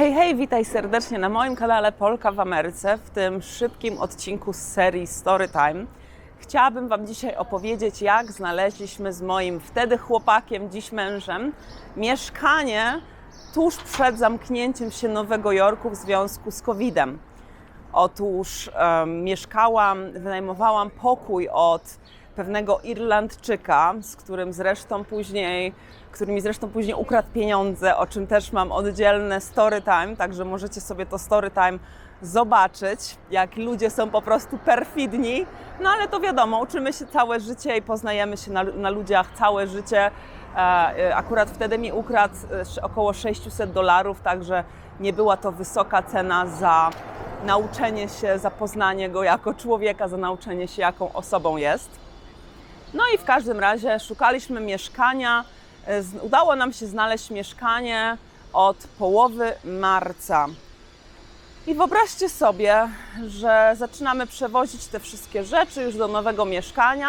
Hej, hej, witaj serdecznie na moim kanale Polka w Ameryce w tym szybkim odcinku z serii Storytime. Chciałabym Wam dzisiaj opowiedzieć, jak znaleźliśmy z moim wtedy chłopakiem, dziś mężem, mieszkanie tuż przed zamknięciem się Nowego Jorku w związku z COVID-em. Otóż em, mieszkałam, wynajmowałam pokój od pewnego Irlandczyka, z którym zresztą później, który mi zresztą później ukradł pieniądze, o czym też mam oddzielne story time, także możecie sobie to story time zobaczyć, jak ludzie są po prostu perfidni. No ale to wiadomo, uczymy się całe życie i poznajemy się na, na ludziach całe życie. E, e, Akurat wtedy mi ukradł e, około 600 dolarów, także nie była to wysoka cena za nauczenie się, za poznanie go jako człowieka, za nauczenie się, jaką osobą jest. No i w każdym razie szukaliśmy mieszkania. E, Udało nam się znaleźć mieszkanie od połowy marca. I wyobraźcie sobie, że zaczynamy przewozić te wszystkie rzeczy już do nowego mieszkania,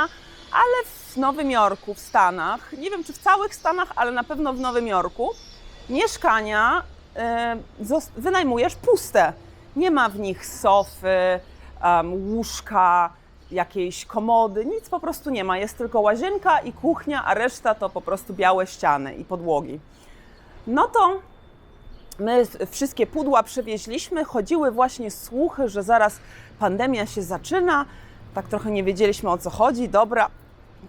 ale w Nowym Jorku, w Stanach, nie wiem czy w całych Stanach, ale na pewno w Nowym Jorku, mieszkania e, wynajmujesz puste. Nie ma w nich sofy, łóżka, jakiejś komody, nic po prostu nie ma. Jest tylko łazienka i kuchnia, a reszta to po prostu białe ściany i podłogi. No to my wszystkie pudła przywieźliśmy, chodziły właśnie słuchy, że zaraz pandemia się zaczyna. Tak trochę nie wiedzieliśmy o co chodzi. Dobra,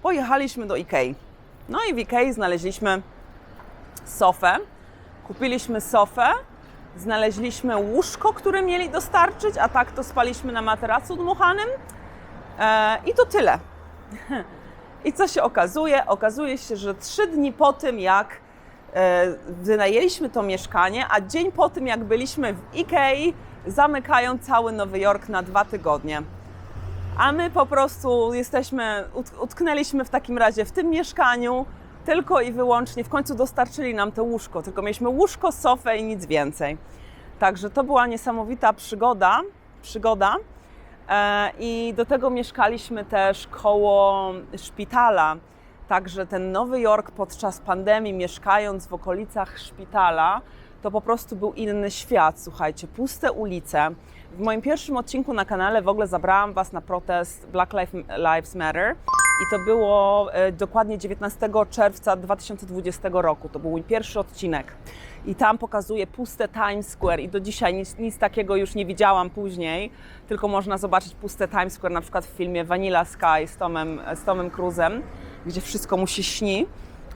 pojechaliśmy do Ikei. No i w Ikei znaleźliśmy sofę. Kupiliśmy sofę, znaleźliśmy łóżko, które mieli dostarczyć, a tak to spaliśmy na materacu dmuchanym. E, I to tyle. I co się okazuje? Okazuje się, że trzy dni po tym, jak e, wynajęliśmy to mieszkanie, a dzień po tym, jak byliśmy w Ikei, zamykają cały Nowy Jork na dwa tygodnie. A my po prostu jesteśmy, ut- utknęliśmy w takim razie w tym mieszkaniu tylko i wyłącznie. W końcu dostarczyli nam to łóżko, tylko mieliśmy łóżko, sofę i nic więcej. Także to była niesamowita przygoda. przygoda. E, I do tego mieszkaliśmy też koło szpitala. Także ten Nowy Jork podczas pandemii, mieszkając w okolicach szpitala, to po prostu był inny świat. Słuchajcie, puste ulice. W moim pierwszym odcinku na kanale w ogóle zabrałam Was na protest Black Lives- Lives Matter. I to było e, dokładnie 19 czerwca 2020 roku. To był mój pierwszy odcinek. I tam pokazuję puste Times Square i do dzisiaj nic, nic takiego już nie widziałam później, tylko można zobaczyć puste Times Square na przykład w filmie Vanilla Sky z Tomem, z Tomem Cruzem, gdzie wszystko mu się śni.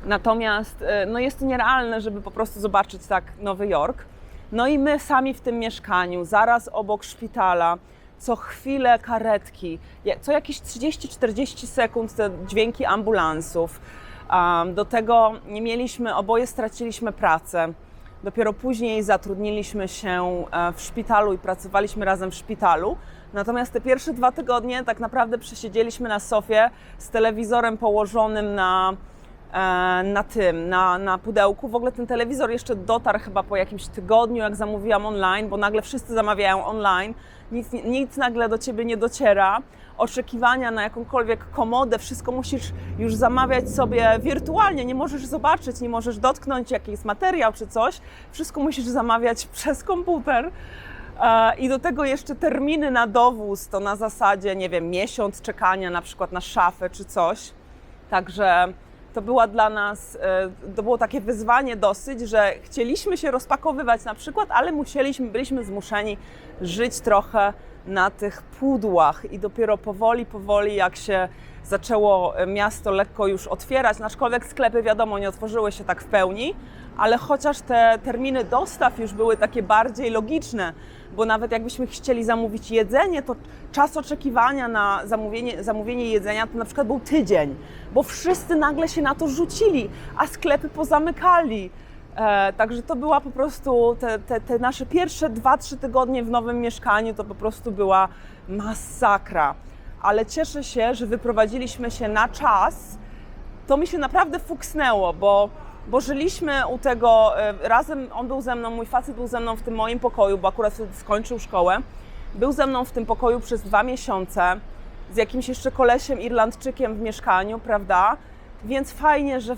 Natomiast e, no jest to nierealne, żeby po prostu zobaczyć tak Nowy Jork. No i my sami w tym mieszkaniu, zaraz obok szpitala, co chwilę karetki, co jakieś 30-40 sekund te dźwięki ambulansów. Do tego nie mieliśmy, oboje straciliśmy pracę. Dopiero później zatrudniliśmy się e, w szpitalu i pracowaliśmy razem w szpitalu. Natomiast te pierwsze dwa tygodnie tak naprawdę przesiedzieliśmy na sofie z telewizorem położonym na, na tym, na, na pudełku. W ogóle ten telewizor jeszcze dotarł chyba po jakimś tygodniu, jak zamówiłam online, bo nagle wszyscy zamawiają online, nic, nic nagle do ciebie nie dociera. Oczekiwania na jakąkolwiek komodę, wszystko musisz już zamawiać sobie wirtualnie, nie możesz zobaczyć, nie możesz dotknąć jaki jest materiał czy coś, wszystko musisz zamawiać przez komputer. E, I do tego jeszcze terminy na dowóz, to na zasadzie, nie wiem, miesiąc czekania na przykład na szafę czy coś. Także to była dla nas, e, to było takie wyzwanie dosyć, że chcieliśmy się rozpakowywać na przykład, ale musieliśmy, byliśmy zmuszeni żyć trochę na tych pudłach i dopiero powoli, powoli jak się zaczęło e, miasto lekko już otwierać, no aczkolwiek sklepy wiadomo nie otworzyły się tak w pełni, ale chociaż te terminy dostaw już były takie bardziej logiczne, bo nawet jakbyśmy chcieli zamówić jedzenie, to czas oczekiwania na zamówienie, zamówienie jedzenia to na przykład był tydzień, bo wszyscy nagle się na to rzucili, a sklepy pozamykali. E, także to była po prostu, te, te, te nasze pierwsze 2-3 tygodnie w nowym mieszkaniu to po prostu była masakra. Ale cieszę się, że wyprowadziliśmy się na czas. To mi się naprawdę fuksnęło, bo, bo żyliśmy u tego e, razem, on był ze mną, mój facet był ze mną w tym moim pokoju, bo akurat skończył szkołę. Był ze mną w tym pokoju przez dwa miesiące z jakimś jeszcze kolesiem Irlandczykiem w mieszkaniu, prawda? Więc fajnie, że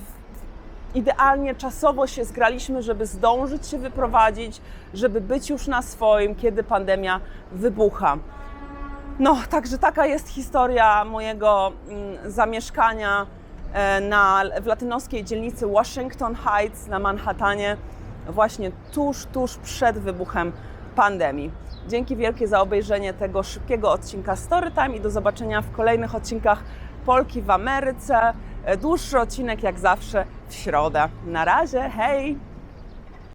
idealnie czasowo się zgraliśmy, żeby zdążyć się wyprowadzić, żeby być już na swoim, kiedy pandemia wybucha. No, także taka jest historia mojego mm, zamieszkania e, na, w latynoskiej dzielnicy Washington Heights na Manhattanie, właśnie tuż, tuż przed wybuchem pandemii. Dzięki wielkie za obejrzenie tego szybkiego odcinka Storytime i do zobaczenia w kolejnych odcinkach Polki w Ameryce. E, Dłuższy odcinek jak zawsze w środę. Na razie, hej!